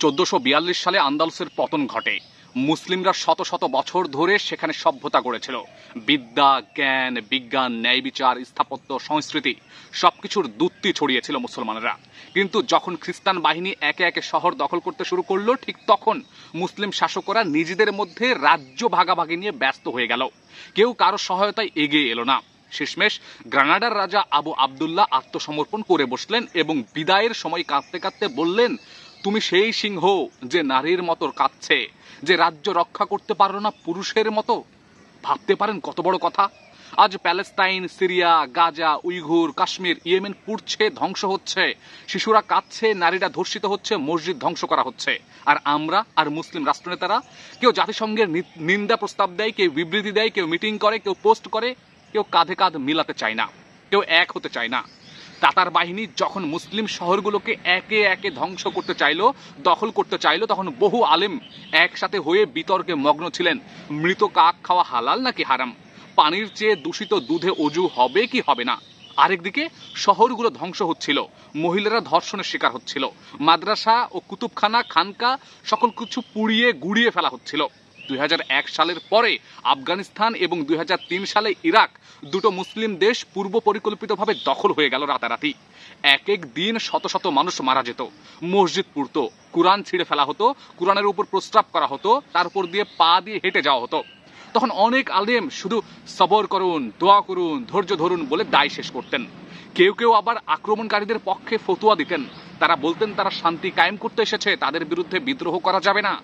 চোদ্দশো সালে আন্দালুসের পতন ঘটে। মুসলিমরা শত শত বছর ধরে সেখানে সভ্যতা গড়েছিল। বিদ্যা, জ্ঞান, বিজ্ঞান, ন্যায় বিচার, স্থাপত্য, সংস্কৃতি সবকিছুর দুত্তি ছড়িয়েছিল মুসলমানেরা। কিন্তু যখন খ্রিস্টান বাহিনী একে একে শহর দখল করতে শুরু করল, ঠিক তখন মুসলিম শাসকরা নিজেদের মধ্যে রাজ্য ভাগাভাগি নিয়ে ব্যস্ত হয়ে গেল। কেউ কারও সহায়তায় এগিয়ে এলো না। শেষমেশ গ্রানাডার রাজা আবু আবদুল্লাহ আত্মসমর্পণ করে বসলেন এবং বিদায়ের সময় কাঁদতে কাঁদতে বললেন তুমি সেই সিংহ যে নারীর মতো কাঁদছে, যে রাজ্য রক্ষা করতে পারো না পুরুষের মতো? ভাবতে পারেন কত বড় কথা? আজ Palestine, Syria, Gaza, Uyghur, Kashmir, Yemen পুড়ছে, ধ্বংস হচ্ছে। শিশুরা কাঁদছে, নারীরা ধর্ষিত হচ্ছে, মসজিদ ধ্বংস করা হচ্ছে। আর আমরা আর মুসলিম রাষ্ট্রনেতারা কেউ জাতিসংঘের নিন্দা প্রস্তাব দেয়, কেউ বিবৃতি দেয়, কেউ মিটিং করে, কেউ পোস্ট করে, কেউ কাঁধে কাঁধ মিলাতে চায় না, কেউ এক হতে চায় না। তাতার বাহিনী যখন মুসলিম শহরগুলোকে একে একে ধ্বংস করতে চাইলো, দখল করতে চাইলো, তখন বহু আলেম একসাথে হয়ে বিতর্কে মগ্ন ছিলেন। মৃত কাক খাওয়া হালাল নাকি হারাম? পানির চেয়ে দূষিত দুধে অজু হবে কি হবে না? আরেকদিকে শহরগুলো ধ্বংস হচ্ছিল, মহিলারা ধর্ষণের শিকার হচ্ছিল, মাদ্রাসা ও কুতুবখানা, খানকা, সকল কিছু পুড়িয়ে গুড়িয়ে ফেলা হচ্ছিল। দুই হাজার এক সালের পরে আফগানিস্তান এবং দুই হাজার তিন সালে ইরাক দুটো মুসলিম দেশ পূর্ব পরিকল্পিতভাবে দখল হয়ে গেল রাতারাতি। এক এক দিন শত শত মানুষ মারা যেত। মসজিদ পুড়তো, কোরআন ছিঁড়ে ফেলা হতো, কোরআনের উপর প্রস্রাব করা হতো, তার উপর দিয়ে পা দিয়ে হেঁটে যাওয়া হতো। তখন অনেক আলেম শুধু সবর করুন, দোয়া করুন, ধৈর্য ধরুন বলে দায় শেষ করতেন। কেউ কেউ আবার আক্রমণকারীদের পক্ষে ফতুয়া দিতেন। তারা বলতেন, তারা শান্তি কায়েম করতে এসেছে, তাদের বিরুদ্ধে বিদ্রোহ করা যাবে না।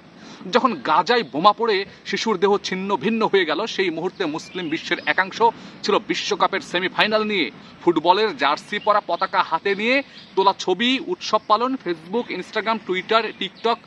যখন গাজায় বোমা পড়ে শিশুর দেহ ছিন্ন ভিন্ন হয়ে গেল, সেই মুহূর্তে মুসলিম বিশ্বের একাংশ ছিল বিশ্বকাপের সেমিফাইনাল নিয়ে। ফুটবলের জার্সি পরা পতাকা হাতে নিয়ে তোলা ছবি, উৎসব পালন, ফেসবুক, ইনস্টাগ্রাম, টুইটার, টিকটক,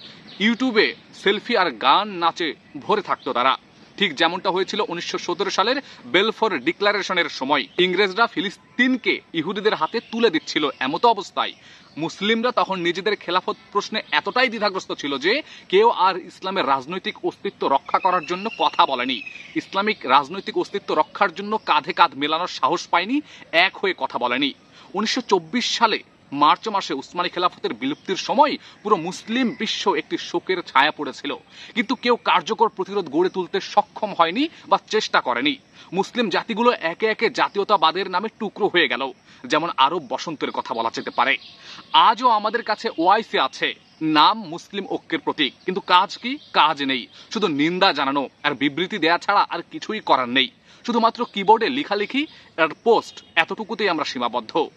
ইউটিউবে সেলফি আর গান নাচে ভরে থাকতো তারা। ঠিক যেমনটা হয়েছিল উনিশশো সতেরো সালের বেলফোর ডিক্লারেশনের সময়। ইংরেজরা ফিলিস্তিনকে ইহুদিদের হাতে তুলে দিচ্ছিল এমতো অবস্থায়। মুসলিমরা তখন নিজেদের খেলাফত প্রশ্নে এতটাই দ্বিধাগ্রস্ত ছিল যে কেউ আর ইসলামের রাজনৈতিক অস্তিত্ব রক্ষা করার জন্য কথা বলেনি। ইসলামিক রাজনৈতিক অস্তিত্ব রক্ষার জন্য কাঁধে কাঁধ মেলানোর সাহস পায়নি, এক হয়ে কথা বলেনি। উনিশশো চব্বিশ সালে মার্চ মাসে উসমানী খেলাফতের বিলুপ্তির সময় পুরো মুসলিম বিশ্ব একটি শোকের ছায়া পড়েছিল। কিন্তু কেউ কার্যকর প্রতিরোধ গড়ে তুলতে সক্ষম হয়নি বা চেষ্টা করেনি। মুসলিম জাতিগুলো একে একে জাতীয়তাবাদের নামে টুকরো হয়ে গেল, যেমন আরব বসন্তের কথা বলা যেতে পারে। আজও আমাদের কাছে ওআইসি আছে, নাম মুসলিম ঐক্যের প্রতীক। কিন্তু কাজ কি? কাজ নেই। শুধু নিন্দা জানানো, আর বিবৃতি দেয়া ছাড়া আর কিছুই করার নেই। শুধুমাত্র কিবোর্ডে লেখালেখি, আর পোস্ট এতটুকুতেই আমরা সীমাবদ্ধ।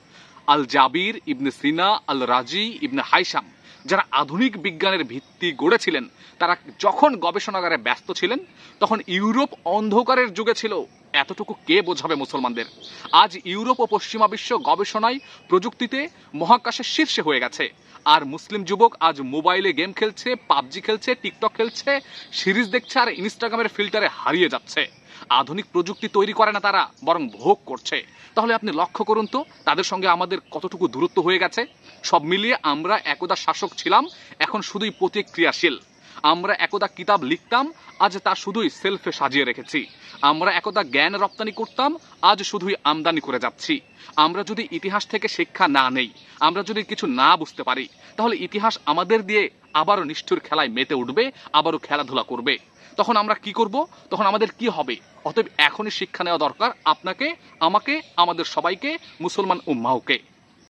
আল জাবির ইবনে সিনা আল রাজি ইবনে হাইসাম। যারা আধুনিক বিজ্ঞানের ভিত্তি গড়েছিলেন, তারা যখন গবেষণাগারে ব্যস্ত ছিলেন, তখন ইউরোপ অন্ধকারের যুগে ছিল। এতটুকু কে বোঝাবে মুসলমানদের? আজ ইউরোপ ও পশ্চিমা বিশ্ব গবেষণায় প্রযুক্তিতে মহাকাশের শীর্ষে হয়ে গেছে। আর মুসলিম যুবক আজ মোবাইলে গেম খেলছে, পাবজি খেলছে, টিকটক খেলছে, সিরিজ দেখছে আর ইনস্টাগ্রামের ফিল্টারে হারিয়ে যাচ্ছে। আধুনিক প্রযুক্তি তৈরি করে না তারা, বরং ভোগ করছে। তাহলে আপনি লক্ষ্য করুন তো, তাদের সঙ্গে আমাদের কতটুকু দূরত্ব হয়ে গেছে? সব মিলিয়ে আমরা একদা শাসক ছিলাম, এখন শুধুই প্রতিক্রিয়াশীল। আমরা একদা কিতাব লিখতাম, আজ তা শুধুই সেলফে সাজিয়ে রেখেছি। আমরা একদা জ্ঞান রপ্তানি করতাম, আজ শুধুই আমদানি করে যাচ্ছি। আমরা যদি ইতিহাস থেকে শিক্ষা না নেই, আমরা যদি কিছু না বুঝতে পারি, তাহলে ইতিহাস আমাদের দিয়ে আবারও নিষ্ঠুর খেলায় মেতে উঠবে, আবারও খেলাধুলা করবে। তখন আমরা কি করব? তখন আমাদের কি হবে? অতএব এখনই শিক্ষা নেওয়া দরকার আপনাকে, আমাকে, আমাদের সবাইকে, মুসলমান উম্মাহকে।